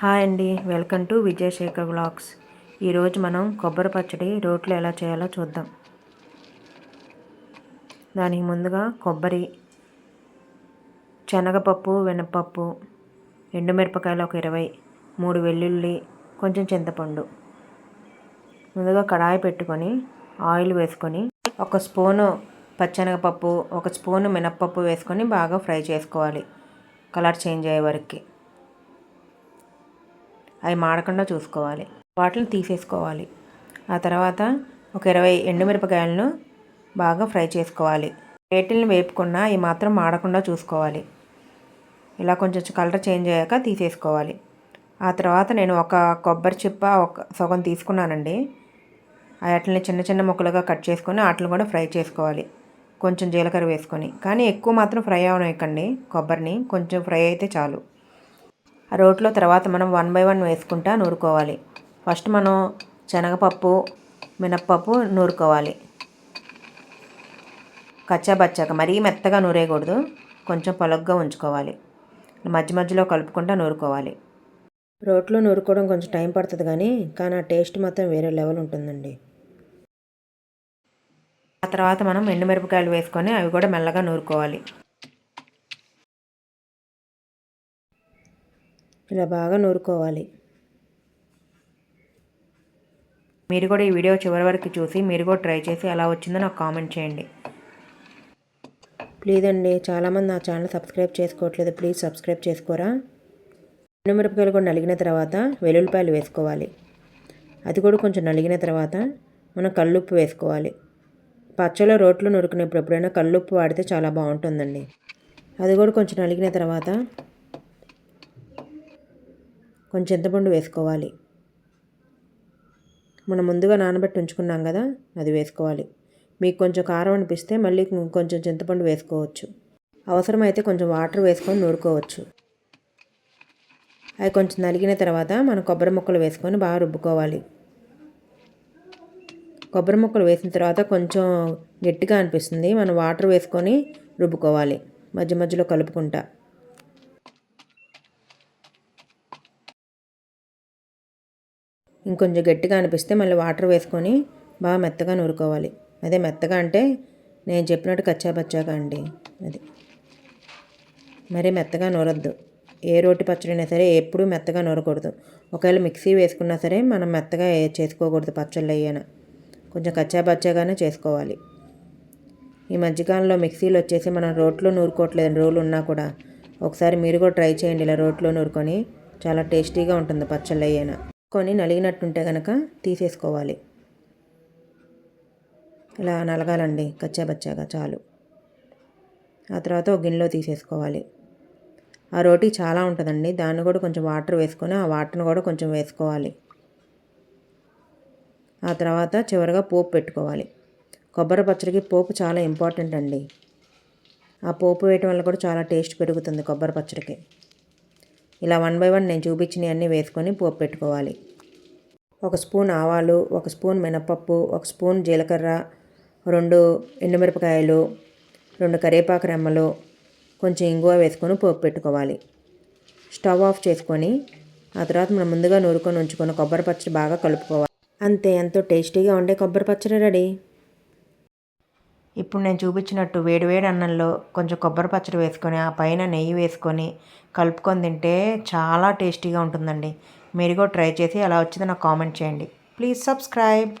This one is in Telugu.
హాయ్ అండి. Welcome to Vijayasekhar vlogs. ఈరోజు మనం కొబ్బరి పచ్చడి రోట్లో ఎలా చేయాలో చూద్దాం. దానికి ముందుగా కొబ్బరి శనగపప్పు వెనపప్పు ఎండుమిరపకాయలు ఒక ఇరవై మూడు వెల్లుల్లి కొంచెం చింతపండు. ముందుగా కడాయి పెట్టుకొని ఆయిల్ వేసుకొని ఒక స్పూను పచ్చనగపప్పు ఒక స్పూను మినప్పప్పు వేసుకొని బాగా ఫ్రై చేసుకోవాలి. కలర్ చేంజ్ అయ్యే వరకు. అవి మాడకుండా చూసుకోవాలి. వాటిని తీసేసుకోవాలి. ఆ తర్వాత ఒక ఇరవై ఎండుమిరపకాయలను బాగా ఫ్రై చేసుకోవాలి. వేటిల్ని వేపుకున్నా అవి మాత్రం మాడకుండా చూసుకోవాలి. ఇలా కొంచెం కలర్ చేంజ్ అయ్యాక తీసేసుకోవాలి. ఆ తర్వాత నేను ఒక కొబ్బరి చిప్ప ఒక సగం తీసుకున్నానండి. వాటిని చిన్న చిన్న ముక్కలుగా కట్ చేసుకొని వాటిని కూడా ఫ్రై చేసుకోవాలి. కొంచెం జీలకర్ర వేసుకొని. కానీ ఎక్కువ మాత్రం ఫ్రై అవనివ్వకండి కొబ్బరిని. కొంచెం ఫ్రై అయితే చాలు. ఆ రోట్లో తర్వాత మనం వన్ బై వన్ వేసుకుంటా నూరుకోవాలి. ఫస్ట్ మనం శనగపప్పు మినప్పప్పు నూరుకోవాలి. కచ్చాబచ్చాక మరీ మెత్తగా నూరేయకూడదు. కొంచెం పొలగ్గా ఉంచుకోవాలి. మధ్య మధ్యలో కలుపుకుంటా నూరుకోవాలి. రోట్లో నూరుకోవడం కొంచెం టైం పడుతుంది కానీ కానీ ఆ టేస్ట్ మాత్రం వేరే లెవెల్ ఉంటుందండి. ఆ తర్వాత మనం ఎండుమిరపకాయలు వేసుకొని అవి కూడా మెల్లగా నూరుకోవాలి. ఇలా బాగా నూరుకోవాలి. మీరు కూడా ఈ వీడియో చివరి వరకు చూసి మీరు కూడా ట్రై చేసి ఎలా వచ్చిందో నాకు కామెంట్ చేయండి. ప్లీజ్ అండి చాలామంది నా ఛానల్ సబ్స్క్రైబ్ చేసుకోవట్లేదు. ప్లీజ్ సబ్స్క్రైబ్ చేసుకోరా? మిరపకాయలు కూడా నలిగిన తర్వాత వెల్లుల్లిపాయలు వేసుకోవాలి. అది కూడా కొంచెం నలిగిన తర్వాత మనం కల్లుప్పు వేసుకోవాలి. పచ్చలో రోట్లు నూరుకునేప్పుడు ఎప్పుడైనా కల్లుప్పు వాడితే చాలా బాగుంటుందండి. అది కూడా కొంచెం నలిగిన తర్వాత కొంచెం చింతపండు వేసుకోవాలి? మనం ముందుగా నానబెట్టి ఉంచుకున్నాం కదా అది వేసుకోవాలి. మీకు కొంచెం కారం అనిపిస్తే మళ్ళీ కొంచెం చింతపండు వేసుకోవచ్చు. అవసరమైతే కొంచెం వాటర్ వేసుకొని నూరుకోవచ్చు. అవి కొంచెం నలిగిన తర్వాత మనం కొబ్బరి ముక్కలు వేసుకొని బాగా రుబ్బుకోవాలి. కొబ్బరి ముక్కలు వేసిన తర్వాత కొంచెం గట్టిగా అనిపిస్తుంది మనం వాటర్ వేసుకొని రుబ్బుకోవాలి మధ్య మధ్యలో కలుపుకుంటా. ఇంకొంచెం గట్టిగా అనిపిస్తే మళ్ళీ వాటర్ వేసుకొని బాగా మెత్తగా నూరుకోవాలి. అదే మెత్తగా అంటే నేను చెప్పినట్టు కచ్చాపచ్చాగా అండి. అది. మరీ మెత్తగా నూరొద్దు. ఏ రోటి పచ్చడైనా సరే ఎప్పుడూ మెత్తగా నూరకూడదు. ఒకవేళ మిక్సీ వేసుకున్నా సరే మనం మెత్తగా చేసుకోకూడదు పచ్చళ్ళు అయ్యాన. కొంచెం కచ్చాపచ్చాగానే చేసుకోవాలి. ఈ మధ్యకాలంలో మిక్సీలు వచ్చేసి మనం రోట్లో నూరుకోవట్లేదు రోలు ఉన్నా కూడా ఒకసారి మీరు కూడా ట్రై చేయండి ఇలా రోట్లో నూరుకొని. చాలా టేస్టీగా ఉంటుంది పచ్చళ్ళు అయ్యానా. కొని నలిగినట్టుంటే కనుక తీసేసుకోవాలి. ఇలా నలగాలండి కచ్చాబచ్చాగా చాలు. ఆ తర్వాత ఒక గిన్నెలో తీసేసుకోవాలి. ఆ రోటీ చాలా ఉంటుందండి దాన్ని కూడా కొంచెం వాటర్ వేసుకొని ఆ వాటర్ని కూడా కొంచెం వేసుకోవాలి. ఆ తర్వాత చివరిగా పోపు పెట్టుకోవాలి. కొబ్బరి పచ్చడికి పోపు చాలా ఇంపార్టెంట్ అండి. ఆ పోపు వేయటం వల్ల కూడా చాలా టేస్ట్ పెరుగుతుంది కొబ్బరి పచ్చడికి. ఇలా వన్ బై వన్ నేను చూపించినవన్నీ వేసుకొని పోపు పెట్టుకోవాలి. ఒక స్పూన్ ఆవాలు ఒక స్పూన్ మినపప్పు ఒక స్పూన్ జీలకర్ర రెండు ఎండుమిరపకాయలు రెండు కరివేపాకు రెమ్మలు కొంచెం ఇంగువ వేసుకొని పోపు పెట్టుకోవాలి. స్టవ్ ఆఫ్ చేసుకొని ఆ తర్వాత మనం ముందుగా నూరుకొని ఉంచుకొని కొబ్బరి పచ్చడి బాగా కలుపుకోవాలి. అంతే ఎంతో టేస్టీగా ఉండే కొబ్బరి పచ్చడి రెడీ. ఇప్పుడు నేను చూపించినట్టు వేడివేడి అన్నంలో కొంచెం కొబ్బరి పచ్చడి వేసుకొని ఆ పైన నెయ్యి వేసుకొని కలుపుకొని తింటే చాలా టేస్టీగా ఉంటుందండి. మీరు కూడా ట్రై చేసి ఎలా వచ్చిందో నాకు కామెంట్ చేయండి. Please subscribe.